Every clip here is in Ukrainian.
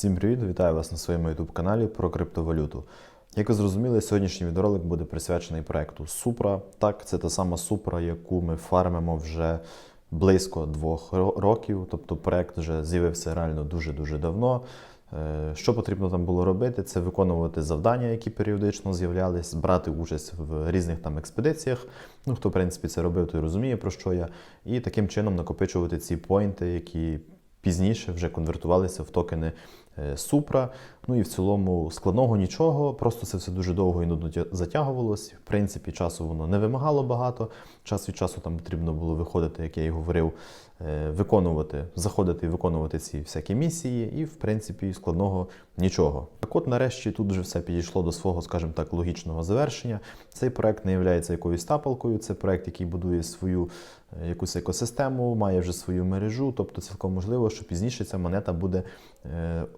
Всім привіт! Вітаю вас на своєму YouTube каналі про криптовалюту. Як ви зрозуміли, сьогоднішній відеоролик буде присвячений проекту Supra. Так, це та сама Supra, яку ми фармимо вже близько двох років. Тобто проект вже з'явився реально дуже-дуже давно. Е, Що потрібно там було робити? Це виконувати завдання, які періодично з'являлись, брати участь в різних там експедиціях. Ну, хто в принципі це робив, той розуміє про що я. І таким чином накопичувати ці поінти, які пізніше вже конвертувалися в токени Супра. Supra. Ну і в цілому складного нічого, просто це все дуже довго і нудно затягувалось. В принципі, часу воно не вимагало багато. Час від часу там потрібно було виходити, як я і говорив, е, виконувати, заходити і виконувати ці всякі місії, і в принципі складного нічого. Так от, нарешті, тут вже все підійшло до свого, скажімо так, логічного завершення. Цей проект не є якоюсь тапалкою, це проект, який будує свою е, якусь екосистему, має вже свою мережу. Тобто, цілком можливо, що пізніше ця монета буде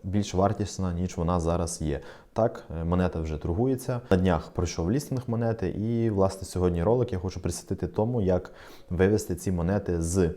більш вартісна, ніж вона зараз є. Так, е, монета вже торгується. На днях пройшов лістинг монети, і власне сьогодні ролик я хочу присвятити тому, як вивести ці монети з е,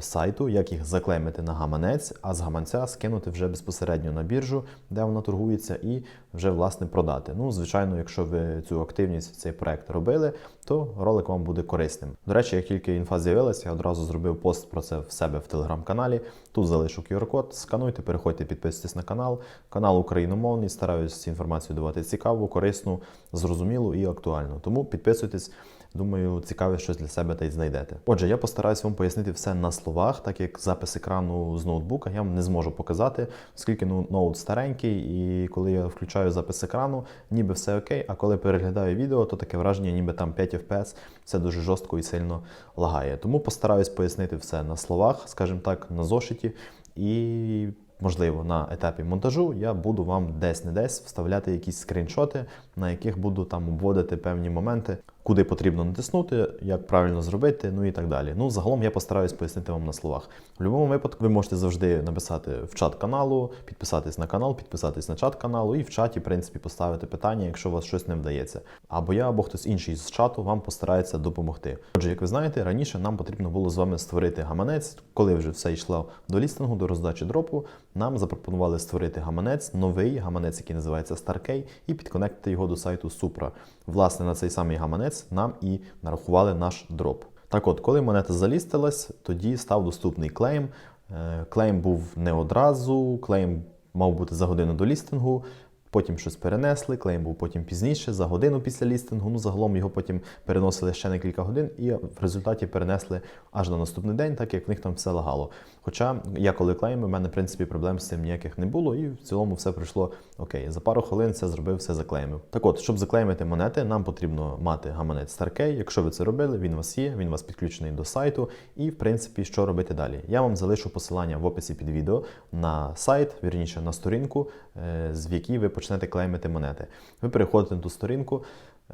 сайту, як їх заклеймити на гаманець, а з гаманця скинути вже безпосередньо на біржу, де вона торгується, і вже власне продати. Ну, звичайно, якщо ви цю активність, цей проект робили, то ролик вам буде корисним. До речі, як тільки інфа з'явилася, я одразу зробив пост про це в себе в телеграм-каналі. Тут залишу QR-код, скануйте, переходьте, підписуйтесь на канал. Канал україномовний, стараюсь інформацію давати цікаву, корисну, зрозумілу і актуальну. Тому підписуйтесь. Думаю, цікаве щось для себе та й знайдете. Отже, я постараюсь вам пояснити все на словах, так як запис екрану з ноутбука я вам не зможу показати, оскільки ну, ноут старенький, і коли я включаю запис екрану, ніби все окей. А коли переглядаю відео, то таке враження, ніби там 5 FPS, це дуже жорстко і сильно лагає. Тому постараюсь пояснити все на словах, скажімо так, на зошиті. І можливо на етапі монтажу я буду вам десь не десь вставляти якісь скріншоти, на яких буду там обводити певні моменти, куди потрібно натиснути, як правильно зробити, ну і так далі. Ну, загалом я постараюсь пояснити вам на словах. В будь-якому випадку ви можете завжди написати в чат каналу, підписатись на канал, підписатись на чат каналу і в чаті, в принципі, поставити питання, якщо у вас щось не вдається. Або я, або хтось інший з чату вам постарається допомогти. Отже, як ви знаєте, раніше нам потрібно було з вами створити гаманець, коли вже все йшло до лістингу, до роздачі дропу. Нам запропонували створити гаманець, новий гаманець, який називається StarKey, і підконектити його до сайту Supra. Власне, на цей самий гаманець нам і нарахували наш дроп. Так от, коли монета залістилась, тоді став доступний клейм. Е, Клейм був не одразу, клейм мав бути за годину до лістингу. Потім щось перенесли, клейм був потім пізніше, за годину після лістингу. Ну, загалом його потім переносили ще на кілька годин і в результаті перенесли аж на наступний день, так як в них там все лагало. Хоча я коли клеймив, у мене, в принципі, проблем з цим ніяких не було, і в цілому все пройшло окей. За пару хвилин все зробив, все заклеймив. Так от, щоб заклеймити монети, нам потрібно мати гаманець StarKey. Якщо ви це робили, він у вас є, він у вас підключений до сайту. І, в принципі, що робити далі? Я вам залишу посилання в описі під відео на сайт, вірніше на сторінку, е, з якій ви почнете клеймити монети. Ви переходите на ту сторінку.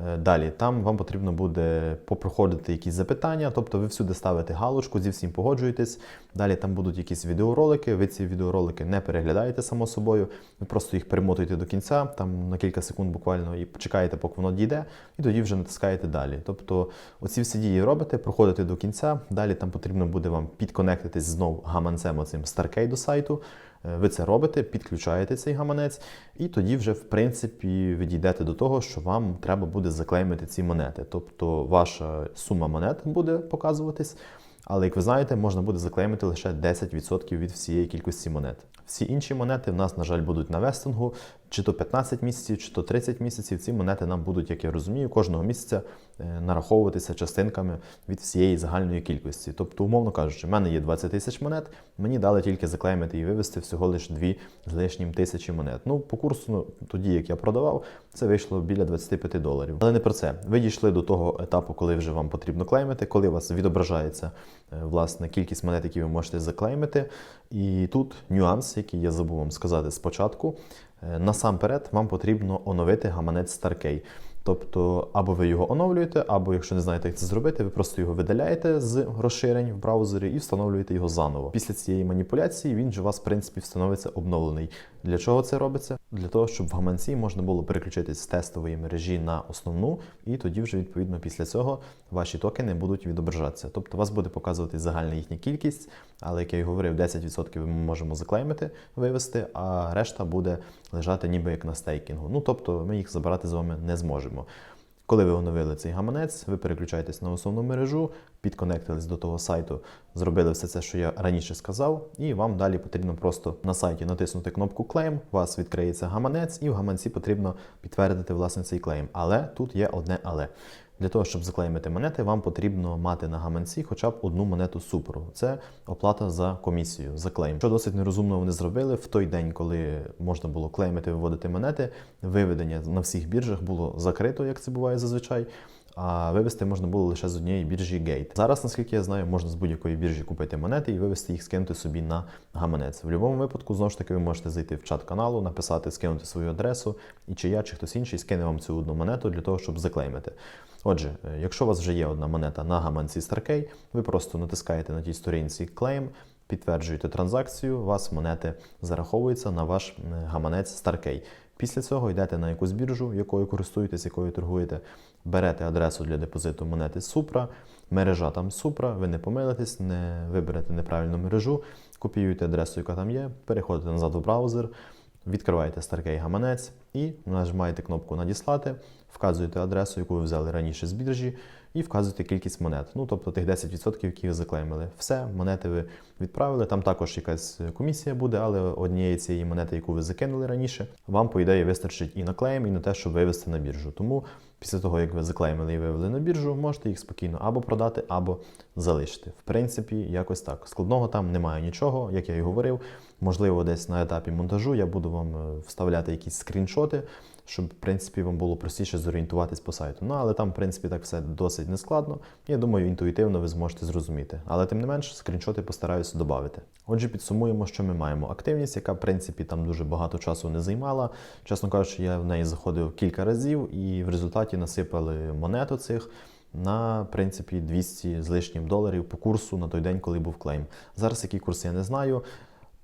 Е, Далі там вам потрібно буде попроходити якісь запитання, тобто ви всюди ставите галочку, зі всім погоджуєтесь. Далі там будуть якісь відеоролики. Ви ці відеоролики не переглядаєте само собою. Ви просто їх перемотуєте до кінця, там на кілька секунд буквально, і чекаєте, поки воно дійде, і тоді вже натискаєте далі. Тобто, оці всі дії робите, проходите до кінця. Далі там потрібно буде вам підконектитись знов гаманцем оцим StarKey до сайту. Е, Ви це робите, підключаєте цей гаманець, і тоді вже, в принципі, ви дійдете до того, що вам треба буде заклеймити ці монети. Тобто ваша сума монет буде показуватись, але, як ви знаєте, можна буде заклеймити лише 10% від всієї кількості монет. Всі інші монети в нас, на жаль, будуть на вестингу, чи то 15 місяців, чи то 30 місяців. Ці монети нам будуть, як я розумію, кожного місяця е, нараховуватися частинками від всієї загальної кількості. Тобто, умовно кажучи, в мене є 20 тисяч монет, мені дали тільки заклеймити і вивести всього лише 2 з лишнім тисячі монет. Ну, по курсу, ну, тоді, як я продавав, це вийшло біля 25 доларів. Але не про це. Ви дійшли до того етапу, коли вже вам потрібно клеймити, коли у вас відображається власне кількість монет, які ви можете заклеймити. І тут нюанс, який я забув вам сказати спочатку. Е, Насамперед, вам потрібно оновити гаманець StarKey. Тобто, або ви його оновлюєте, або якщо не знаєте, як це зробити, ви просто його видаляєте з розширень в браузері і встановлюєте його заново. Після цієї маніпуляції він же у вас, в принципі, встановиться обновлений. Для чого це робиться? Для того, щоб в гаманці можна було переключитись з тестової мережі на основну, і тоді вже відповідно після цього ваші токени будуть відображатися. Тобто, вас буде показувати загальна їхня кількість, але як я і говорив, 10% ми можемо заклеймити, вивести, а решта буде лежати ніби як на стейкінгу. Ну тобто ми їх забирати з вами не зможемо. Коли ви оновили цей гаманець, ви переключаєтесь на основну мережу, підконектились до того сайту, зробили все це, що я раніше сказав, і вам далі потрібно просто на сайті натиснути кнопку Claim, у вас відкриється гаманець, і в гаманці потрібно підтвердити власне цей клейм. Але тут є одне але. Для того, щоб заклеймити монети, вам потрібно мати на гаманці хоча б одну монету супру. Це оплата за комісію, за клейм. Що досить нерозумно вони зробили в той день, коли можна було клеймити, виводити монети. Виведення на всіх біржах було закрито, як це буває зазвичай. А вивести можна було лише з однієї біржі Gate. Зараз, наскільки я знаю, можна з будь-якої біржі купити монети і вивести їх, скинути собі на гаманець. В будь-якому випадку, знову ж таки, ви можете зайти в чат каналу, написати, скинути свою адресу, і чи я, чи хтось інший скине вам цю одну монету для того, щоб заклеймити. Отже, е, якщо у вас вже є одна монета на гаманці StarKey, ви просто натискаєте на тій сторінці Claim, підтверджуєте транзакцію, у вас монети зараховуються на ваш е, гаманець StarKey. Після цього йдете на якусь біржу, якою користуєтесь, якою торгуєте, берете адресу для депозиту монети Supra, мережа там Supra, ви не помилитесь, не виберете неправильну мережу, копіюєте адресу, яка там є, переходите назад в браузер, відкриваєте StarKey гаманець і нажимаєте кнопку Надіслати, вказуєте адресу, яку ви взяли раніше з біржі, і вказуєте кількість монет. Ну, тобто тих 10%, які ви заклеймили. Все, монети ви відправили. Там також якась комісія буде, але однієї цієї монети, яку ви закинули раніше, вам, по ідеї, вистачить і на клейм, і на те, щоб вивести на біржу. Тому після того, як ви заклеймили і вивели на біржу, можете їх спокійно або продати, або залишити. В принципі, якось так. Складного там немає нічого, як я і говорив. Можливо, десь на етапі монтажу я буду вам е, вставляти якісь скріншоти, щоб в принципі вам було простіше зорієнтуватись по сайту. Ну але там, в принципі, так все досить нескладно. Я думаю, інтуїтивно ви зможете зрозуміти. Але тим не менш, скріншоти постараюся додати. Отже, підсумуємо, що ми маємо. Активність, яка в принципі там дуже багато часу не займала. Чесно кажучи, я в неї заходив кілька разів, і в результаті насипали монету цих. На принципі 200 з лишнім доларів по курсу на той день, коли був клейм. Зараз який курс я не знаю.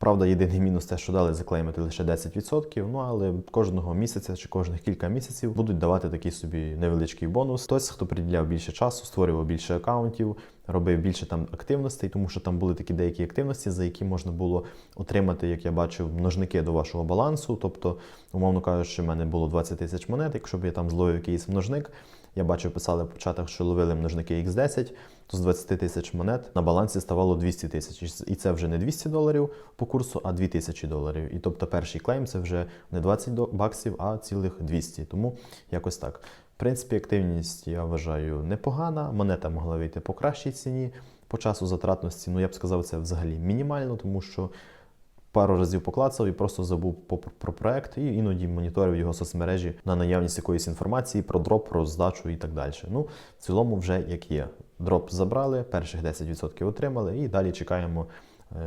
Правда, єдиний мінус те, що дали заклеймити лише 10%, ну але кожного місяця чи кожних кілька місяців будуть давати такий собі невеличкий бонус. Хтось, хто приділяв більше часу, створював більше акаунтів, робив більше там активностей, тому що там були такі деякі активності, за які можна було отримати, як я бачив, множники до вашого балансу. Тобто, умовно кажучи, в мене було 20 тисяч монет, якщо б я там зловив якийсь множник. Я бачив, писали в чатах, що ловили множники X10, то з 20 тисяч монет на балансі ставало 200 тисяч. І це вже не 200 доларів по курсу, а 2000 доларів. І тобто перший клейм це вже не 20 баксів, а цілих 200. Тому якось так. В принципі, активність я вважаю непогана. Монета могла вийти по кращій ціні. По часу затратності, ну я б сказав, це взагалі мінімально, тому що пару разів поклацав і просто забув про проект, і іноді моніторив його соцмережі на наявність якоїсь інформації про дроп, про здачу і так далі. Ну, в цілому, вже як є. Дроп забрали, перших 10% отримали, і далі чекаємо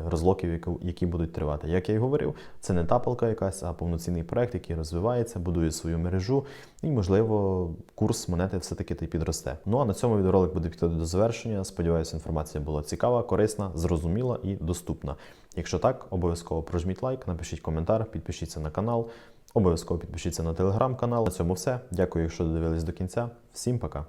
розлоків, які будуть тривати. Як я і говорив, це не тапалка якась, а повноцінний проект, який розвивається, будує свою мережу, і, можливо, курс монети все-таки та й підросте. Ну а на цьому відеоролик буде підходити до завершення. Сподіваюся, інформація була цікава, корисна, зрозуміла і доступна. Якщо так, обов'язково прожміть лайк, напишіть коментар, підпишіться на канал. Обов'язково підпишіться на телеграм-канал. На цьому все. Дякую, що додивились до кінця. Всім пока.